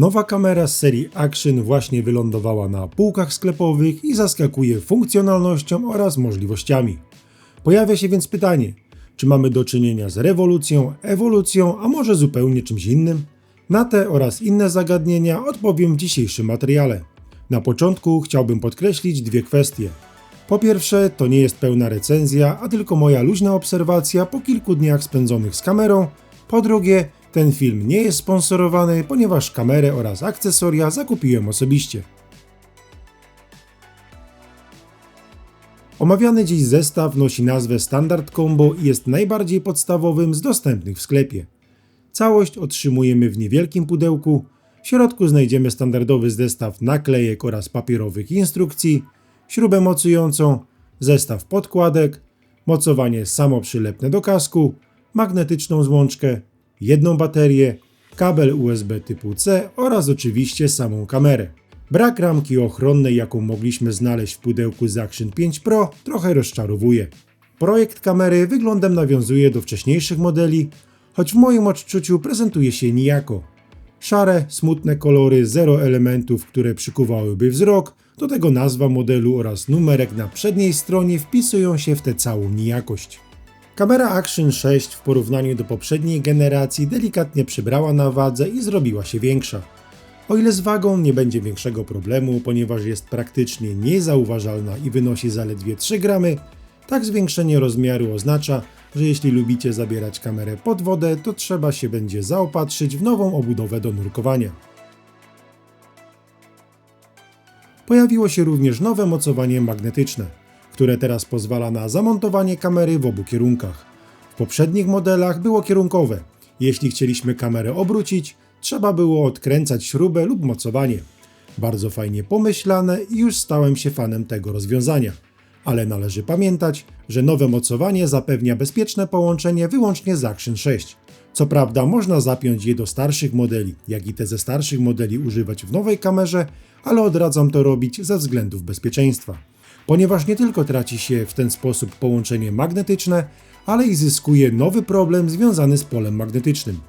Nowa kamera z serii Action właśnie wylądowała na półkach sklepowych i zaskakuje funkcjonalnością oraz możliwościami. Pojawia się więc pytanie, czy mamy do czynienia z rewolucją, ewolucją, a może zupełnie czymś innym? Na te oraz inne zagadnienia odpowiem w dzisiejszym materiale. Na początku chciałbym podkreślić dwie kwestie. Po pierwsze, to nie jest pełna recenzja, a tylko moja luźna obserwacja po kilku dniach spędzonych z kamerą. Po drugie, ten film nie jest sponsorowany, ponieważ kamerę oraz akcesoria zakupiłem osobiście. Omawiany dziś zestaw nosi nazwę Standard Combo i jest najbardziej podstawowym z dostępnych w sklepie. Całość otrzymujemy w niewielkim pudełku. W środku znajdziemy standardowy zestaw naklejek oraz papierowych instrukcji, śrubę mocującą, zestaw podkładek, mocowanie samoprzylepne do kasku, magnetyczną złączkę, jedną baterię, kabel USB typu C oraz oczywiście samą kamerę. Brak ramki ochronnej, jaką mogliśmy znaleźć w pudełku z Action 5 Pro, trochę rozczarowuje. Projekt kamery wyglądem nawiązuje do wcześniejszych modeli, choć w moim odczuciu prezentuje się nijako. Szare, smutne kolory, zero elementów, które przykuwałyby wzrok, do tego nazwa modelu oraz numerek na przedniej stronie wpisują się w tę całą nijakość. Kamera Action 6 w porównaniu do poprzedniej generacji delikatnie przybrała na wadze i zrobiła się większa. O ile z wagą nie będzie większego problemu, ponieważ jest praktycznie niezauważalna i wynosi zaledwie 3 gramy, tak zwiększenie rozmiaru oznacza, że jeśli lubicie zabierać kamerę pod wodę, to trzeba się będzie zaopatrzyć w nową obudowę do nurkowania. Pojawiło się również nowe mocowanie magnetyczne, które teraz pozwala na zamontowanie kamery w obu kierunkach. W poprzednich modelach było kierunkowe. Jeśli chcieliśmy kamerę obrócić, trzeba było odkręcać śrubę lub mocowanie. Bardzo fajnie pomyślane i już stałem się fanem tego rozwiązania. Ale należy pamiętać, że nowe mocowanie zapewnia bezpieczne połączenie wyłącznie z Action 6. Co prawda można zapiąć je do starszych modeli, jak i te ze starszych modeli używać w nowej kamerze, ale odradzam to robić ze względów bezpieczeństwa. Ponieważ nie tylko traci się w ten sposób połączenie magnetyczne, ale i zyskuje nowy problem związany z polem magnetycznym,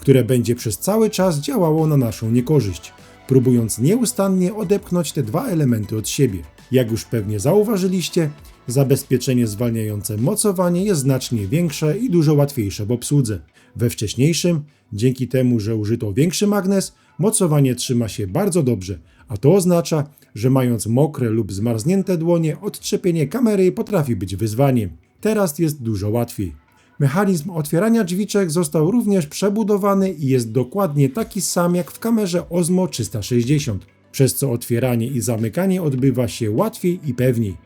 które będzie przez cały czas działało na naszą niekorzyść, próbując nieustannie odepchnąć te dwa elementy od siebie. Jak już pewnie zauważyliście, zabezpieczenie zwalniające mocowanie jest znacznie większe i dużo łatwiejsze w obsłudze. We wcześniejszym, dzięki temu, że użyto większy magnes, mocowanie trzyma się bardzo dobrze, a to oznacza, że mając mokre lub zmarznięte dłonie, odczepienie kamery potrafi być wyzwaniem. Teraz jest dużo łatwiej. Mechanizm otwierania drzwiczek został również przebudowany i jest dokładnie taki sam jak w kamerze Osmo 360, przez co otwieranie i zamykanie odbywa się łatwiej i pewniej.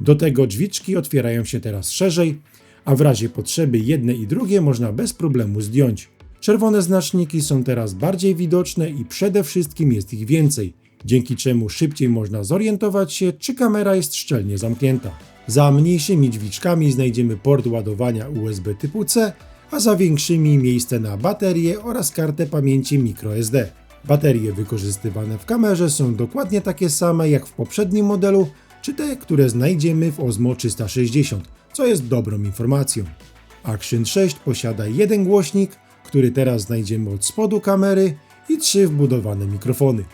Do tego drzwiczki otwierają się teraz szerzej, a w razie potrzeby jedne i drugie można bez problemu zdjąć. Czerwone znaczniki są teraz bardziej widoczne i przede wszystkim jest ich więcej, dzięki czemu szybciej można zorientować się, czy kamera jest szczelnie zamknięta. Za mniejszymi drzwiczkami znajdziemy port ładowania USB typu C, a za większymi miejsce na baterię oraz kartę pamięci microSD. Baterie wykorzystywane w kamerze są dokładnie takie same jak w poprzednim modelu, czy te, które znajdziemy w Osmo 360, co jest dobrą informacją. Action 6 posiada jeden głośnik, który teraz znajdziemy od spodu kamery i trzy wbudowane mikrofony.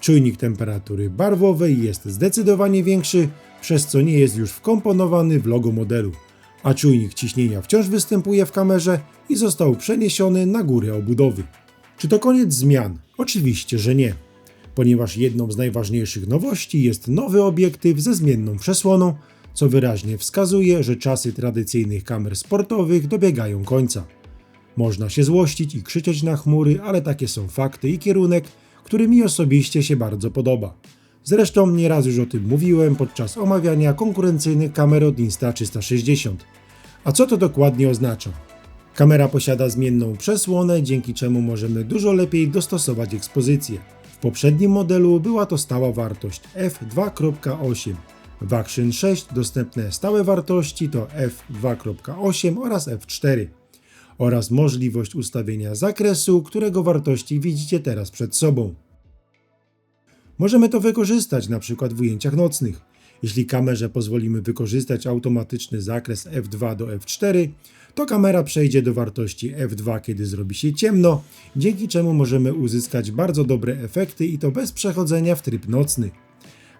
Czujnik temperatury barwowej jest zdecydowanie większy, przez co nie jest już wkomponowany w logo modelu, a czujnik ciśnienia wciąż występuje w kamerze i został przeniesiony na górę obudowy. Czy to koniec zmian? Oczywiście, że nie, ponieważ jedną z najważniejszych nowości jest nowy obiektyw ze zmienną przesłoną, co wyraźnie wskazuje, że czasy tradycyjnych kamer sportowych dobiegają końca. Można się złościć i krzyczeć na chmury, ale takie są fakty i kierunek, który mi osobiście się bardzo podoba. Zresztą nieraz już o tym mówiłem podczas omawiania konkurencyjnych kamer od Insta360. A co to dokładnie oznacza? Kamera posiada zmienną przesłonę, dzięki czemu możemy dużo lepiej dostosować ekspozycję. W poprzednim modelu była to stała wartość f2.8. W Action 6 dostępne stałe wartości to f2.8 oraz f4 oraz możliwość ustawienia zakresu, którego wartości widzicie teraz przed sobą. Możemy to wykorzystać przykład w ujęciach nocnych. Jeśli kamerze pozwolimy wykorzystać automatyczny zakres f2 do f4, to kamera przejdzie do wartości f2, kiedy zrobi się ciemno, dzięki czemu możemy uzyskać bardzo dobre efekty i to bez przechodzenia w tryb nocny.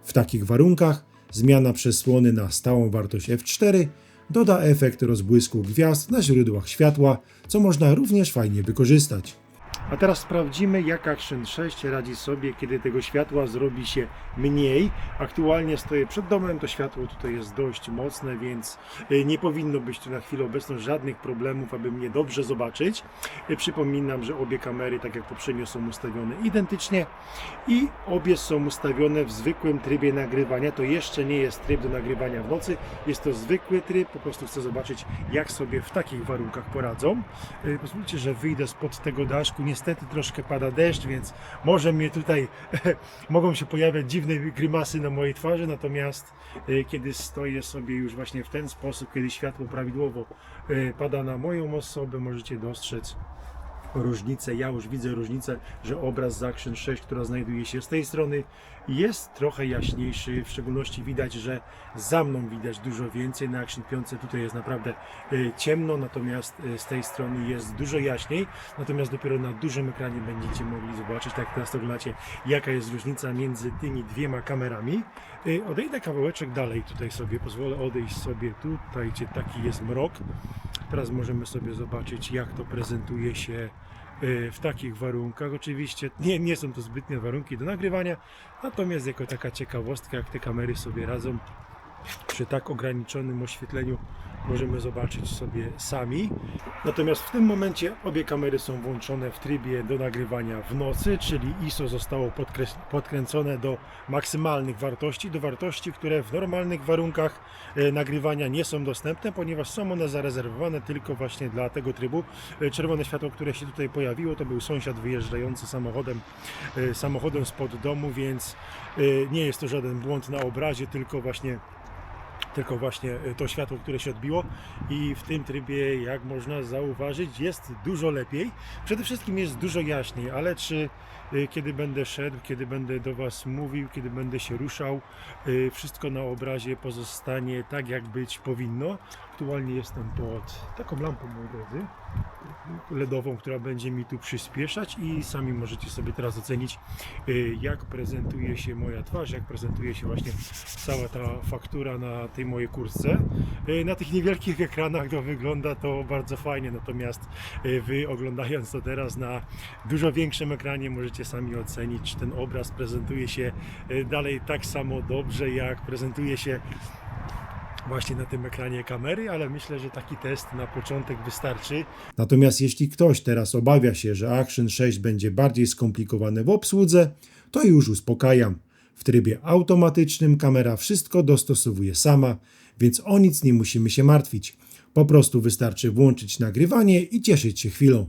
W takich warunkach zmiana przesłony na stałą wartość f4 doda efekt rozbłysku gwiazd na źródłach światła, co można również fajnie wykorzystać. A teraz sprawdzimy, jak Action 6 radzi sobie, kiedy tego światła zrobi się mniej. Aktualnie stoję przed domem, to światło tutaj jest dość mocne, więc y, nie powinno być tu na chwilę obecną żadnych problemów, aby mnie dobrze zobaczyć. Y, Przypominam, że obie kamery, tak jak poprzednio, są ustawione identycznie i obie są ustawione w zwykłym trybie nagrywania. To jeszcze nie jest tryb do nagrywania w nocy, jest to zwykły tryb. Po prostu chcę zobaczyć, jak sobie w takich warunkach poradzą. Y, Pozwólcie, że wyjdę spod tego daszku. Niestety troszkę pada deszcz, więc może mnie tutaj mogą się pojawiać dziwne grymasy na mojej twarzy, natomiast y, kiedy stoję sobie już właśnie w ten sposób, kiedy światło prawidłowo y, pada na moją osobę, możecie dostrzec różnicę. Ja już widzę różnicę, że obraz z Action 6, która znajduje się z tej strony, jest trochę jaśniejszy. W szczególności widać, że za mną widać dużo więcej. Na Action 5 tutaj jest naprawdę y, ciemno, natomiast y, z tej strony jest dużo jaśniej. Natomiast dopiero na dużym ekranie będziecie mogli zobaczyć, tak teraz oglądacie, jaka jest różnica między tymi dwiema kamerami. Y, Odejdę kawałeczek dalej, tutaj sobie pozwolę odejść sobie tutaj, gdzie taki jest mrok. Teraz możemy sobie zobaczyć, jak to prezentuje się y, w takich warunkach. Oczywiście nie, nie są to zbytnie warunki do nagrywania, natomiast jako taka ciekawostka, jak te kamery sobie radzą przy tak ograniczonym oświetleniu możemy zobaczyć sobie sami. Natomiast w tym momencie obie kamery są włączone w trybie do nagrywania w nocy, czyli ISO zostało podkręcone do maksymalnych wartości, do wartości, które w normalnych warunkach e, nagrywania nie są dostępne, ponieważ są one zarezerwowane tylko właśnie dla tego trybu. E, Czerwone światło, które się tutaj pojawiło, to był sąsiad wyjeżdżający samochodem, e, samochodem spod domu, więc nie jest to żaden błąd na obrazie, tylko właśnie tylko właśnie e, to światło, które się odbiło i w tym trybie, jak można zauważyć, jest dużo lepiej. Przede wszystkim jest dużo jaśniej, ale czy e, kiedy będę szedł, kiedy będę do Was mówił, kiedy będę się ruszał, e, wszystko na obrazie pozostanie tak, jak być powinno. Aktualnie jestem pod taką lampą, moi drodzy, LEDową, która będzie mi tu przyspieszać i sami możecie sobie teraz ocenić, y, jak prezentuje się moja twarz, jak prezentuje się właśnie cała ta faktura na tej mojej kurtce. Y, Na tych niewielkich ekranach to wygląda to bardzo fajnie, natomiast y, Wy oglądając to teraz na dużo większym ekranie możecie sami ocenić, czy ten obraz prezentuje się dalej tak samo dobrze, jak prezentuje się właśnie na tym ekranie kamery, ale myślę, że taki test na początek wystarczy. Natomiast jeśli ktoś teraz obawia się, że Action 6 będzie bardziej skomplikowane w obsłudze, to już uspokajam. W trybie automatycznym kamera wszystko dostosowuje sama, więc o nic nie musimy się martwić. Po prostu wystarczy włączyć nagrywanie i cieszyć się chwilą.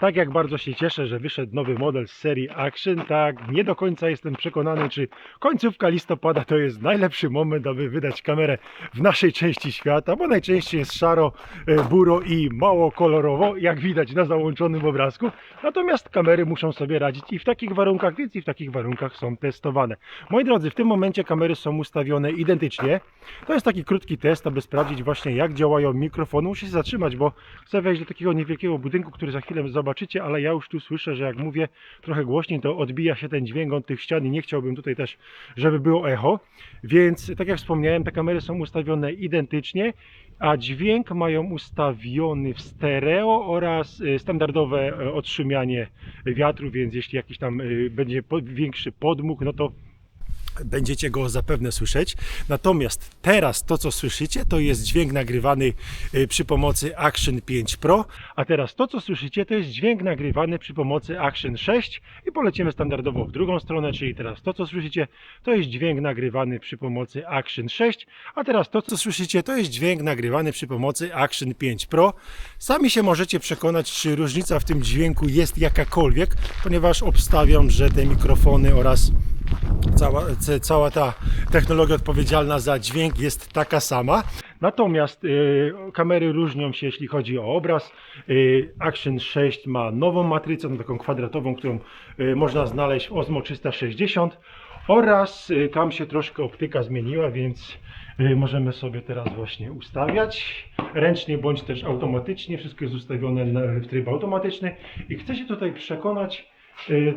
Tak jak bardzo się cieszę, że wyszedł nowy model z serii Action, tak nie do końca jestem przekonany, czy końcówka listopada to jest najlepszy moment, aby wydać kamerę w naszej części świata, bo najczęściej jest szaro, e, buro i mało kolorowo, jak widać na załączonym obrazku. Natomiast kamery muszą sobie radzić i w takich warunkach, więc i w takich warunkach są testowane. Moi drodzy, w tym momencie kamery są ustawione identycznie. To jest taki krótki test, aby sprawdzić właśnie jak działają mikrofony. Muszę się zatrzymać, bo chcę wejść do takiego niewielkiego budynku, który za chwilę zobaczycie, ale ja już tu słyszę, że jak mówię trochę głośniej, to odbija się ten dźwięk od tych ścian i nie chciałbym tutaj też, żeby było echo. Więc tak jak wspomniałem, te kamery są ustawione identycznie, a dźwięk mają ustawiony w stereo oraz y, standardowe e, odszumianie wiatru, więc jeśli jakiś tam y, będzie większy podmuch, no to będziecie go zapewne słyszeć. Natomiast teraz to, co słyszycie, to jest dźwięk nagrywany y, przy pomocy Action 5 Pro, a teraz to, co słyszycie, to jest dźwięk nagrywany przy pomocy Action 6 i polecimy standardowo w drugą stronę, czyli teraz to, co słyszycie, to jest dźwięk nagrywany przy pomocy Action 6, a teraz to, co słyszycie, to jest dźwięk nagrywany przy pomocy Action 5 Pro. Sami się możecie przekonać, czy różnica w tym dźwięku jest jakakolwiek, ponieważ obstawiam, że te mikrofony oraz cała, cała ta technologia odpowiedzialna za dźwięk jest taka sama. Natomiast y, kamery różnią się, jeśli chodzi o obraz. Y, Action 6 ma nową matrycę, no taką kwadratową, którą y, można znaleźć w Osmo 360 Oraz y, tam się troszkę optyka zmieniła, więc y, możemy sobie teraz właśnie ustawiać ręcznie bądź też automatycznie. Wszystko jest ustawione na- w tryb automatyczny i chcę się tutaj przekonać,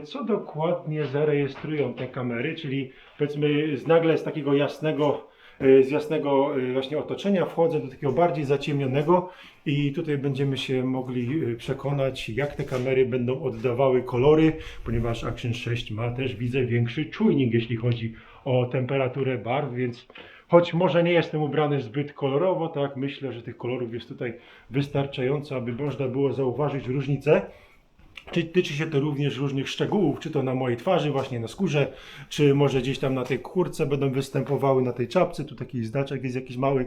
co dokładnie zarejestrują te kamery, czyli powiedzmy z nagle z takiego jasnego, y, z jasnego y, właśnie otoczenia wchodzę do takiego bardziej zaciemnionego i tutaj będziemy się mogli y, przekonać, jak te kamery będą oddawały kolory, ponieważ Action 6 ma też, widzę, większy czujnik, jeśli chodzi o temperaturę barw, więc choć może nie jestem ubrany zbyt kolorowo, tak, myślę, że tych kolorów jest tutaj wystarczająco, aby można było zauważyć różnicę. Czy tyczy się to również różnych szczegółów, czy to na mojej twarzy, właśnie na skórze, czy może gdzieś tam na tej kurce będą występowały, na tej czapce, tu taki znaczek jest jakiś mały.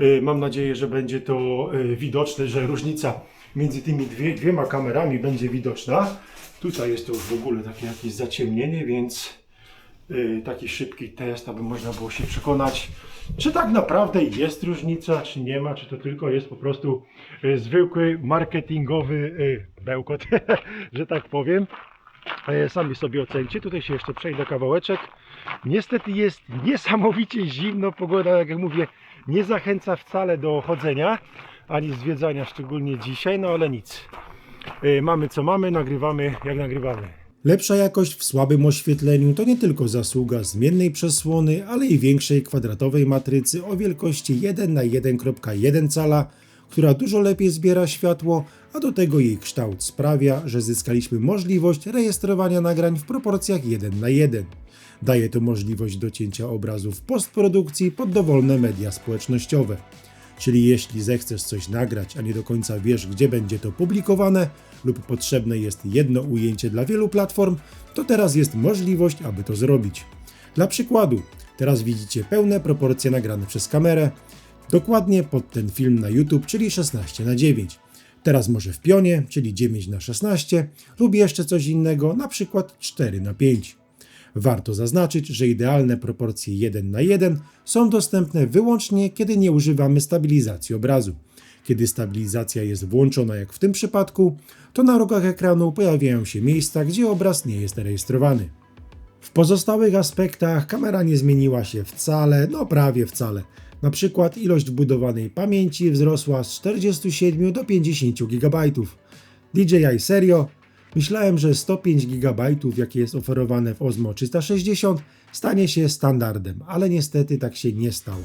Y, Mam nadzieję, że będzie to y, widoczne, że różnica między tymi dwie, dwiema kamerami będzie widoczna. Tutaj jest to już w ogóle takie jakieś zaciemnienie, więc y, taki szybki test, aby można było się przekonać, czy tak naprawdę jest różnica, czy nie ma, czy to tylko jest po prostu y, zwykły marketingowy y, bełkot, że tak powiem. E, Sami sobie ocencie. Tutaj się jeszcze przejdę kawałeczek. Niestety jest niesamowicie zimno. Pogoda, jak mówię, nie zachęca wcale do chodzenia ani zwiedzania, szczególnie dzisiaj, no ale nic. Mamy co mamy, nagrywamy jak nagrywamy. Lepsza jakość w słabym oświetleniu to nie tylko zasługa zmiennej przesłony, ale i większej kwadratowej matrycy o wielkości 1 na 1.1 cala, która dużo lepiej zbiera światło, a do tego jej kształt sprawia, że zyskaliśmy możliwość rejestrowania nagrań w proporcjach 1 na 1. Daje to możliwość docięcia obrazu w postprodukcji pod dowolne media społecznościowe. Czyli jeśli zechcesz coś nagrać, a nie do końca wiesz, gdzie będzie to publikowane, lub potrzebne jest jedno ujęcie dla wielu platform, to teraz jest możliwość, aby to zrobić. Dla przykładu, teraz widzicie pełne proporcje nagrane przez kamerę, dokładnie pod ten film na YouTube, czyli 16 na 9. Teraz może w pionie, czyli 9 na 16 lub jeszcze coś innego, na przykład 4 na 5. Warto zaznaczyć, że idealne proporcje 1 na 1 są dostępne wyłącznie, kiedy nie używamy stabilizacji obrazu. Kiedy stabilizacja jest włączona, jak w tym przypadku, to na rogach ekranu pojawiają się miejsca, gdzie obraz nie jest rejestrowany. W pozostałych aspektach kamera nie zmieniła się wcale, no prawie wcale. Na przykład ilość wbudowanej pamięci wzrosła z 47 do 50 GB. DJI serio? Myślałem, że 105 GB, jakie jest oferowane w Osmo 360, stanie się standardem, ale niestety tak się nie stało.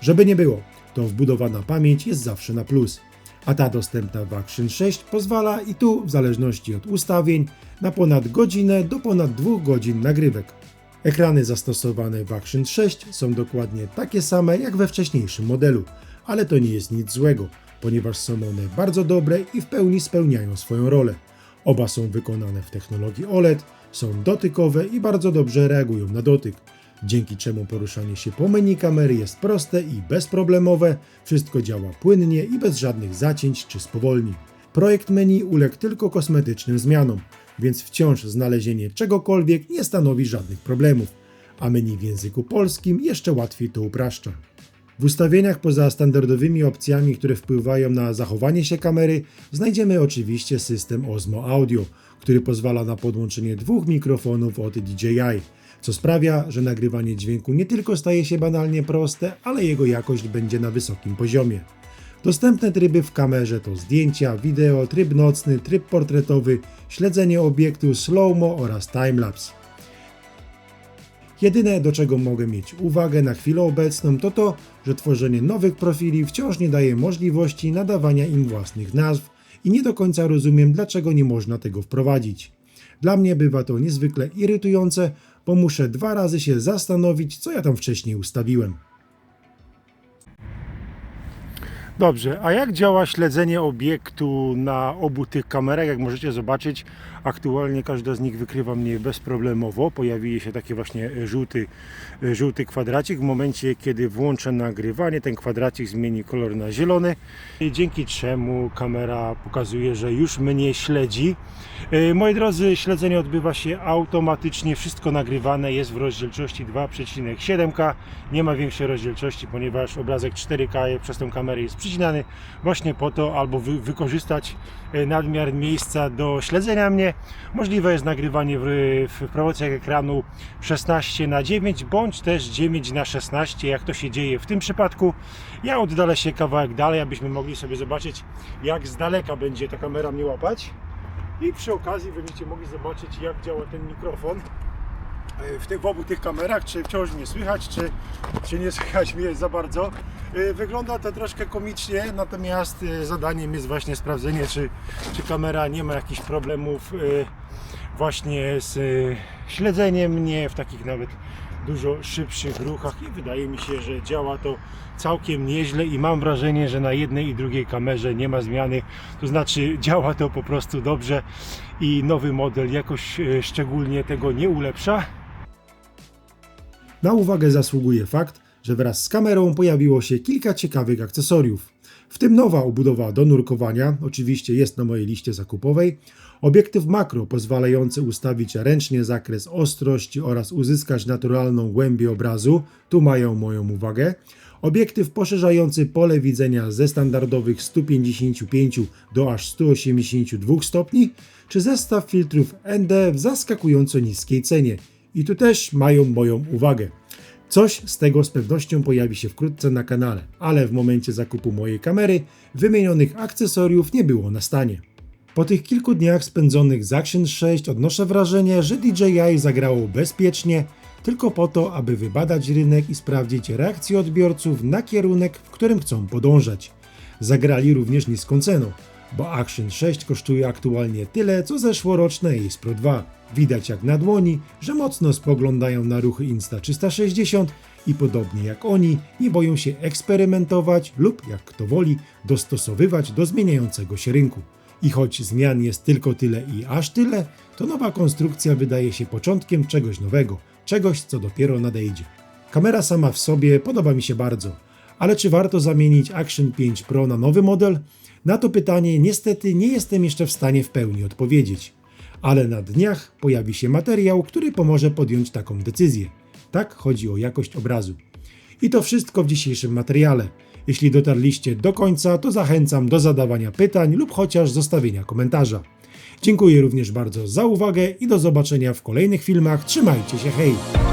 Żeby nie było, to wbudowana pamięć jest zawsze na plus. A ta dostępna w Action 6 pozwala i tu, w zależności od ustawień, na ponad godzinę do ponad 2 godzin nagrywek. Ekrany zastosowane w Action 6 są dokładnie takie same jak we wcześniejszym modelu, ale to nie jest nic złego, ponieważ są one bardzo dobre i w pełni spełniają swoją rolę. Oba są wykonane w technologii OLED, są dotykowe i bardzo dobrze reagują na dotyk, dzięki czemu poruszanie się po menu kamery jest proste i bezproblemowe, wszystko działa płynnie i bez żadnych zacięć czy spowolnień. Projekt menu uległ tylko kosmetycznym zmianom, więc wciąż znalezienie czegokolwiek nie stanowi żadnych problemów, a menu w języku polskim jeszcze łatwiej to upraszcza. W ustawieniach poza standardowymi opcjami, które wpływają na zachowanie się kamery, znajdziemy oczywiście system Osmo Audio, który pozwala na podłączenie dwóch mikrofonów od DJI, co sprawia, że nagrywanie dźwięku nie tylko staje się banalnie proste, ale jego jakość będzie na wysokim poziomie. Dostępne tryby w kamerze to zdjęcia, wideo, tryb nocny, tryb portretowy, śledzenie obiektu, slow-mo oraz timelapse. Jedyne do czego mogę mieć uwagę na chwilę obecną to to, że tworzenie nowych profili wciąż nie daje możliwości nadawania im własnych nazw i nie do końca rozumiem dlaczego nie można tego wprowadzić. Dla mnie bywa to niezwykle irytujące, bo muszę dwa razy się zastanowić co ja tam wcześniej ustawiłem. Dobrze, a jak działa śledzenie obiektu na obu tych kamerach? Jak możecie zobaczyć, aktualnie każda z nich wykrywa mnie bezproblemowo. Pojawi się taki właśnie żółty, żółty kwadracik. W momencie, kiedy włączę nagrywanie, ten kwadracik zmieni kolor na zielony, i dzięki czemu kamera pokazuje, że już mnie śledzi. E, Moi drodzy, śledzenie odbywa się automatycznie. Wszystko nagrywane jest w rozdzielczości 2,7K. Nie ma większej rozdzielczości, ponieważ obrazek 4K przez tę kamerę jest przycinany właśnie po to, albo wy, wykorzystać e, nadmiar miejsca do śledzenia mnie. Możliwe jest nagrywanie w, w ekranu 16 na 9 bądź też 9 na 16, jak to się dzieje w tym przypadku. Ja oddalę się kawałek dalej, abyśmy mogli sobie zobaczyć, jak z daleka będzie ta kamera mnie łapać. I przy okazji będziecie mogli zobaczyć, jak działa ten mikrofon w, tych, w obu tych kamerach, czy wciąż mnie słychać, czy, czy nie słychać mnie za bardzo. Y, Wygląda to troszkę komicznie, natomiast y, zadaniem jest właśnie sprawdzenie, czy, czy kamera nie ma jakichś problemów właśnie z śledzeniem mnie w takich nawet dużo szybszych ruchach i wydaje mi się, że działa to całkiem nieźle i mam wrażenie, że na jednej i drugiej kamerze nie ma zmiany, to znaczy działa to po prostu dobrze i nowy model jakoś szczególnie tego nie ulepsza. Na uwagę zasługuje fakt, że wraz z kamerą pojawiło się kilka ciekawych akcesoriów. W tym nowa obudowa do nurkowania, oczywiście jest na mojej liście zakupowej, obiektyw makro pozwalający ustawić ręcznie zakres ostrości oraz uzyskać naturalną głębię obrazu, tu mają moją uwagę, obiektyw poszerzający pole widzenia ze standardowych 155 do aż 182 stopni, czy zestaw filtrów ND w zaskakująco niskiej cenie. I tu też mają moją uwagę. Coś z tego z pewnością pojawi się wkrótce na kanale, ale w momencie zakupu mojej kamery wymienionych akcesoriów nie było na stanie. Po tych kilku dniach spędzonych z Action 6 odnoszę wrażenie, że DJI zagrało bezpiecznie, tylko po to, aby wybadać rynek i sprawdzić reakcję odbiorców na kierunek, w którym chcą podążać. Zagrali również niską ceną, bo Action 6 kosztuje aktualnie tyle, co zeszłoroczne Ace Pro 2. Widać jak na dłoni, że mocno spoglądają na ruchy Insta360 i podobnie jak oni, nie boją się eksperymentować lub, jak kto woli, dostosowywać do zmieniającego się rynku. I choć zmian jest tylko tyle i aż tyle, to nowa konstrukcja wydaje się początkiem czegoś nowego, czegoś co dopiero nadejdzie. Kamera sama w sobie podoba mi się bardzo, ale czy warto zamienić Action 5 Pro na nowy model? Na to pytanie niestety nie jestem jeszcze w stanie w pełni odpowiedzieć. Ale na dniach pojawi się materiał, który pomoże podjąć taką decyzję. Tak chodzi o jakość obrazu. I to wszystko w dzisiejszym materiale. Jeśli dotarliście do końca, to zachęcam do zadawania pytań lub chociaż zostawienia komentarza. Dziękuję również bardzo za uwagę i do zobaczenia w kolejnych filmach. Trzymajcie się, hej!